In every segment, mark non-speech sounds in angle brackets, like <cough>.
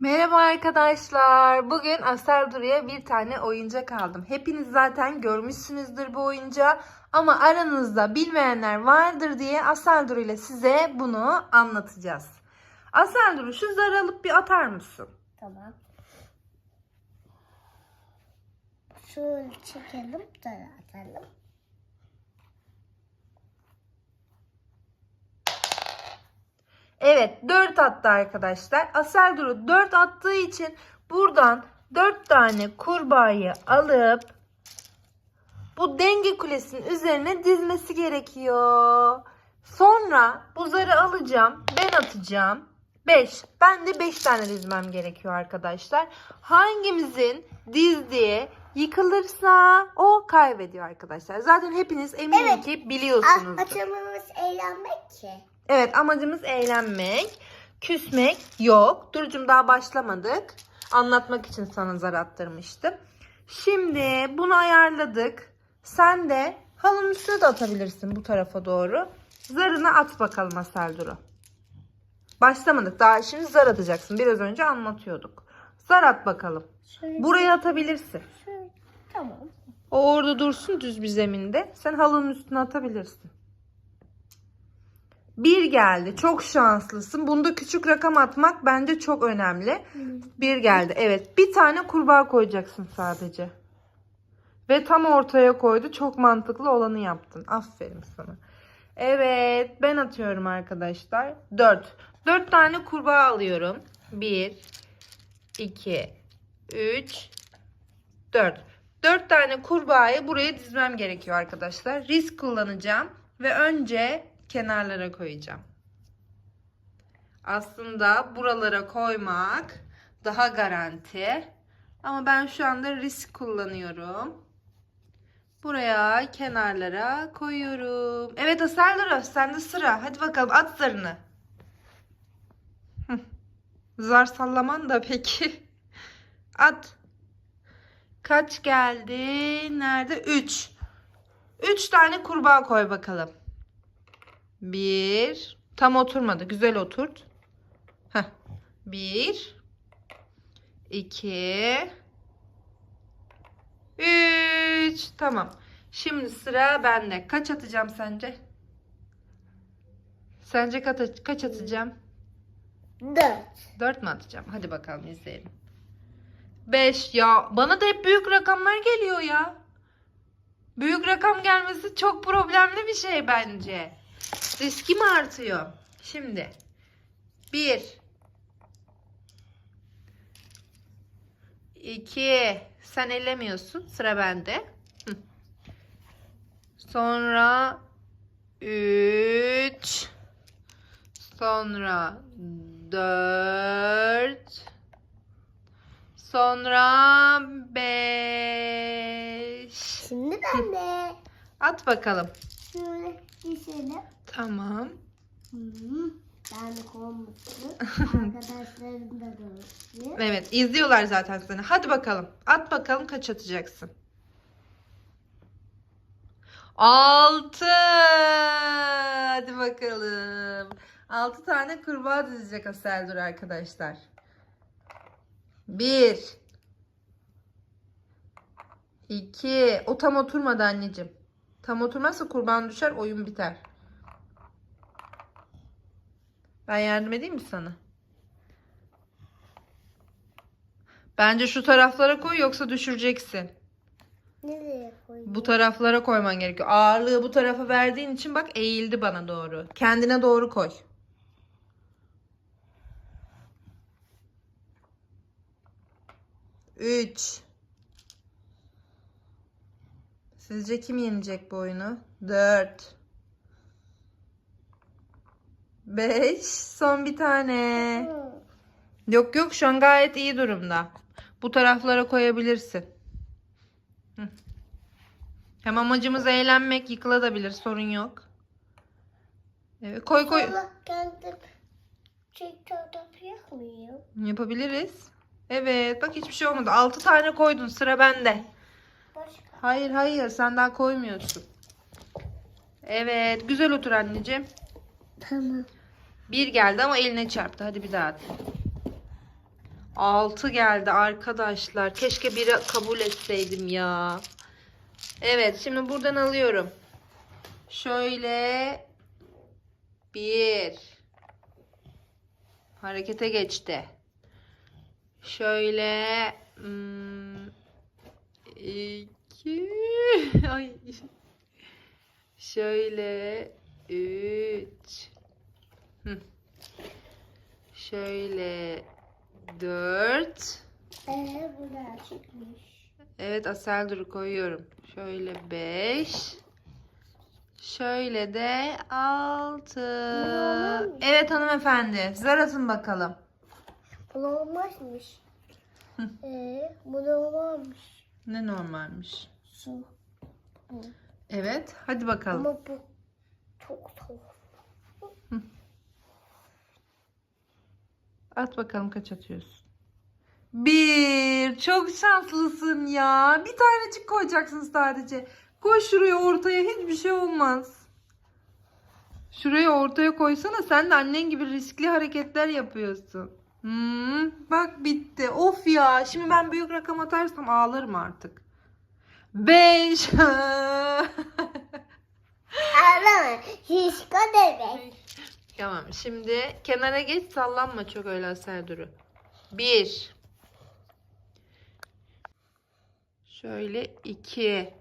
Merhaba arkadaşlar. Bugün Asel Duru'ya bir tane oyuncak aldım. Hepiniz zaten görmüşsünüzdür bu oyuncağı. Ama aranızda bilmeyenler vardır diye Asel Duru ile size bunu anlatacağız. Asel Duru şu zarı alıp bir atar mısın? Tamam. Şöyle çekelim da atalım. Evet 4 attı arkadaşlar. Asel Duru 4 attığı için buradan 4 tane kurbağayı alıp bu denge kulesinin üzerine dizmesi gerekiyor. Sonra bu zarı alacağım. Ben atacağım. 5. Ben de 5 tane dizmem gerekiyor arkadaşlar. Hangimizin dizdiği yıkılırsa o kaybediyor arkadaşlar. Zaten hepiniz eminim Evet. ki biliyorsunuzdur. açılmamız eğlenmek ki. Evet amacımız eğlenmek. Küsmek yok. Durucum daha başlamadık. Anlatmak için sana zar attırmıştım. Şimdi bunu ayarladık. Sen de halının üstüne de atabilirsin bu tarafa doğru. Zarını at bakalım Asel Duru. Başlamadık. Daha şimdi zar atacaksın. Biraz önce anlatıyorduk. Zar at bakalım. Şöyle, Buraya atabilirsin. şöyle. Tamam. O orada dursun düz bir zeminde. Sen halının üstüne atabilirsin. Bir geldi. Çok şanslısın. Bunda küçük rakam atmak bence çok önemli. Bir geldi. Evet. Bir tane kurbağa koyacaksın sadece. Ve tam ortaya koydu. Çok mantıklı olanı yaptın. Aferin sana. Evet. Ben atıyorum arkadaşlar. Dört. Dört tane kurbağa alıyorum. Bir, iki, üç, dört. Dört tane kurbağayı buraya dizmem gerekiyor arkadaşlar. Risk kullanacağım. Ve önce kenarlara koyacağım. Aslında buralara koymak daha garanti. Ama ben şu anda risk kullanıyorum. Buraya kenarlara koyuyorum. Evet Asellera sende sıra. Hadi bakalım at zarını. Zar sallaman da peki. At. Kaç geldi? Nerede? 3. 3 tane kurbağa koy bakalım. Bir. Tam oturmadı. Güzel oturt. Heh. Bir. iki, Üç. Tamam. Şimdi sıra bende. Kaç atacağım sence? Sence kaç, kaç atacağım? Dört. 4 mü atacağım? Hadi bakalım izleyelim. 5 ya bana da hep büyük rakamlar geliyor ya. Büyük rakam gelmesi çok problemli bir şey bence. Riskim artıyor. Şimdi 1 2 sen ellemiyorsun. Sıra bende. Sonra 3 Sonra 4 Sonra 5 Şimdi ben de. At bakalım. Şöyle dizelim. Tamam. Hmm. Ben de. <laughs> Arkadaşlarım da görsün. Evet izliyorlar zaten seni. Hadi bakalım. At bakalım kaç atacaksın. 6 Hadi bakalım. 6 tane kurbağa dizecek Aseldur arkadaşlar. 1 2 O tam oturmadı anneciğim. Tam oturmazsa kurban düşer oyun biter. Ben yardım edeyim mi sana? Bence şu taraflara koy yoksa düşüreceksin. Nereye koyayım? Bu taraflara koyman gerekiyor. Ağırlığı bu tarafa verdiğin için bak eğildi bana doğru. Kendine doğru koy. Üç. Sizce kim yenecek bu oyunu? Dört. Beş. Son bir tane. Yok yok şu an gayet iyi durumda. Bu taraflara koyabilirsin. Hı. Hem amacımız eğlenmek yıkılabilir sorun yok. Evet, koy koy. Kendim TikTok'ta yapıyor muyum? Yapabiliriz. Evet bak hiçbir şey olmadı. 6 tane koydun sıra bende. Başka. Hayır hayır sen daha koymuyorsun. Evet güzel otur anneciğim. Tamam. Bir geldi ama eline çarptı. Hadi bir daha at. 6 geldi arkadaşlar. Keşke biri kabul etseydim ya. Evet şimdi buradan alıyorum. Şöyle bir harekete geçti. Şöyle hmm, iki <laughs> ay şöyle üç Hı. şöyle dört Ee, bu da çıkmış. Evet Asel Duru koyuyorum. Şöyle 5. Şöyle de 6. olmamış. Evet hanımefendi. Zar atın bakalım. Bu olmazmış. ee, bu olmamış. Ne normalmiş. Su. Bu. Evet. Hadi bakalım. Ama bu çok soğuk. At bakalım kaç atıyorsun. Bir. Çok şanslısın ya. Bir tanecik koyacaksın sadece. Koy şuraya ortaya hiçbir şey olmaz. Şuraya ortaya koysana sen de annen gibi riskli hareketler yapıyorsun. Hmm, bak bitti. Of ya. Şimdi ben büyük rakam atarsam ağlarım artık. Beş. <laughs> Ağlama. Şişko demek. Tamam şimdi kenara geç sallanma çok öyle Asel Duru. Bir. Şöyle iki.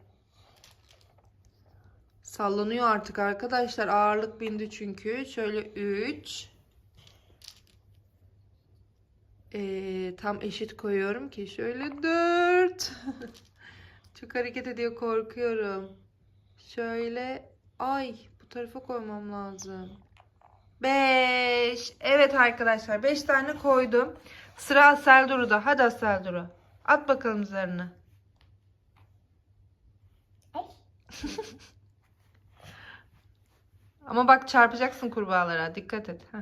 Sallanıyor artık arkadaşlar. Ağırlık bindi çünkü. Şöyle üç. Ee, tam eşit koyuyorum ki. Şöyle dört. <laughs> çok hareket ediyor korkuyorum. Şöyle. Ay bu tarafa koymam lazım. 5. Evet arkadaşlar 5 tane koydum. Sıra Asel Duru'da. Hadi Asel Duru. At bakalım zarını. Ay. <laughs> Ama bak çarpacaksın kurbağalara. Dikkat et. Heh.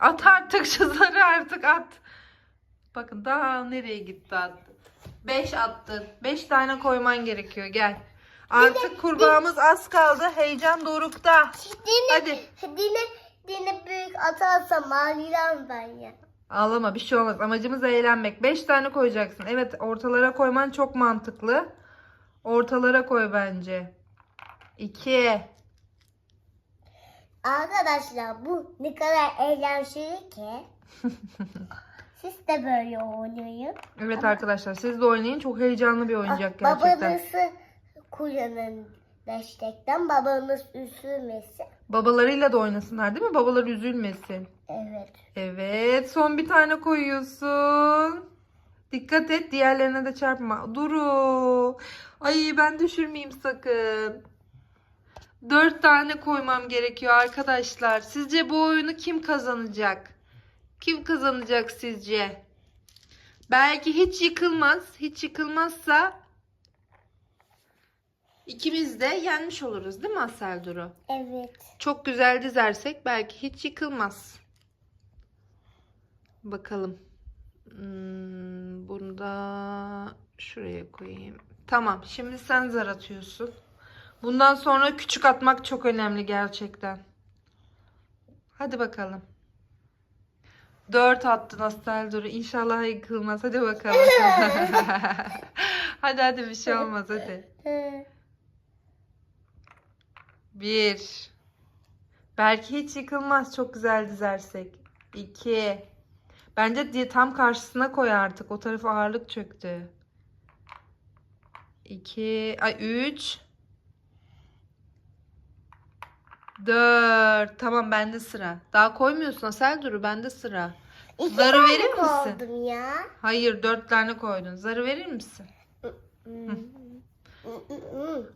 At artık şu zarı artık at. Bakın daha nereye gitti attı. 5 attın. 5 tane koyman gerekiyor. Gel. Artık kurbağamız az kaldı. Heyecan dorukta. Dine, Hadi. dine, dine büyük atarsam ağlayacağım ben ya. Ağlama bir şey olmaz. Amacımız eğlenmek. 5 tane koyacaksın. Evet ortalara koyman çok mantıklı. Ortalara koy bence. 2. Arkadaşlar bu ne kadar eğlenceli ki. <laughs> Siz de böyle oynayın. Evet arkadaşlar siz de oynayın. Çok heyecanlı bir oyuncak Ah, gerçekten. Babanızı kullanın destekten. Babanız üzülmesin. Babalarıyla da oynasınlar değil mi? Babalar üzülmesin. Evet. Evet son bir tane koyuyorsun. Dikkat et diğerlerine de çarpma. Duru. Ay ben düşürmeyeyim sakın. Dört tane koymam gerekiyor arkadaşlar. Sizce bu oyunu kim kazanacak? Kim kazanacak sizce? Belki hiç yıkılmaz. Hiç yıkılmazsa ikimiz de yenmiş oluruz değil mi Asel Duru? Evet. Çok güzel dizersek belki hiç yıkılmaz. Bakalım. Hmm, bunu da şuraya koyayım. Tamam. Şimdi sen zar atıyorsun. Bundan sonra küçük atmak çok önemli gerçekten. Hadi bakalım. Dört attın Astel Duru. İnşallah yıkılmaz. Hadi bakalım. <laughs> <laughs> hadi hadi bir şey olmaz hadi. Hı. Bir. Belki hiç yıkılmaz çok güzel dizersek. İki. Bence diye tam karşısına koy artık. O tarafa ağırlık çöktü. İki. Ay üç. Dört. Tamam bende sıra. Daha koymuyorsun Asel Duru. Bende sıra. İki Zarı tane verir misin? koydum ya. Hayır dört tane koydun. Zarı verir misin? Hmm.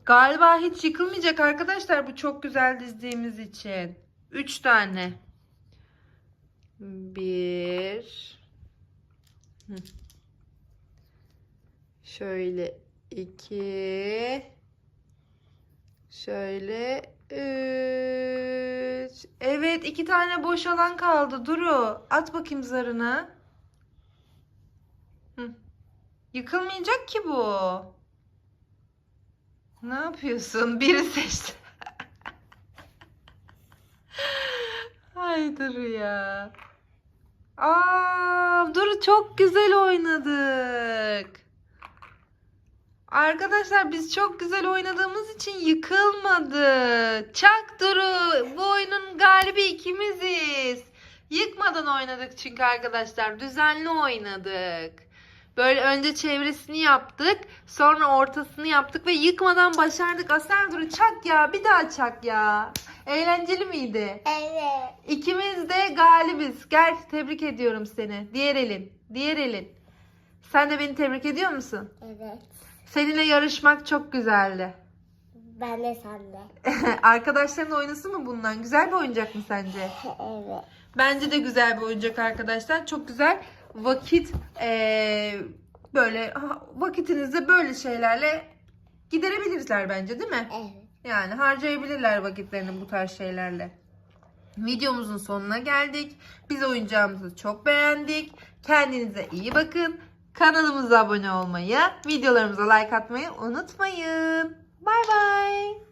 Galiba hiç yıkılmayacak arkadaşlar bu çok güzel dizdiğimiz için. Üç tane. Bir. Hı. Şöyle iki. Şöyle üç. Evet iki tane boş alan kaldı. Duru at bakayım zarını. Hı. Yıkılmayacak ki bu. Ne yapıyorsun? Biri seçti. Ay Duru ya. Aa, Duru çok güzel oynadık. Arkadaşlar biz çok güzel oynadığımız için yıkılmadı. Çak Duru. Bu oyunun galibi ikimiziz. Yıkmadan oynadık çünkü arkadaşlar. Düzenli oynadık. Böyle önce çevresini yaptık. Sonra ortasını yaptık ve yıkmadan başardık. Asel Duru çak ya. Bir daha çak ya. Eğlenceli miydi? Evet. İkimiz de galibiz. Gel tebrik ediyorum seni. Diğer elin. Diğer elin. Sen de beni tebrik ediyor musun? Evet. Seninle yarışmak çok güzeldi. Ben de sende. <laughs> Arkadaşların oynasın mı bundan? Güzel bir oyuncak mı sence? <laughs> Evet. Bence de güzel bir oyuncak arkadaşlar. Çok güzel vakit eee, böyle vakitinizde böyle şeylerle giderebilirler bence değil mi? Evet. Yani harcayabilirler vakitlerini bu tarz şeylerle. Videomuzun sonuna geldik. Biz oyuncağımızı çok beğendik. Kendinize iyi bakın. Kanalımıza abone olmayı, videolarımıza like atmayı unutmayın. Bay bay.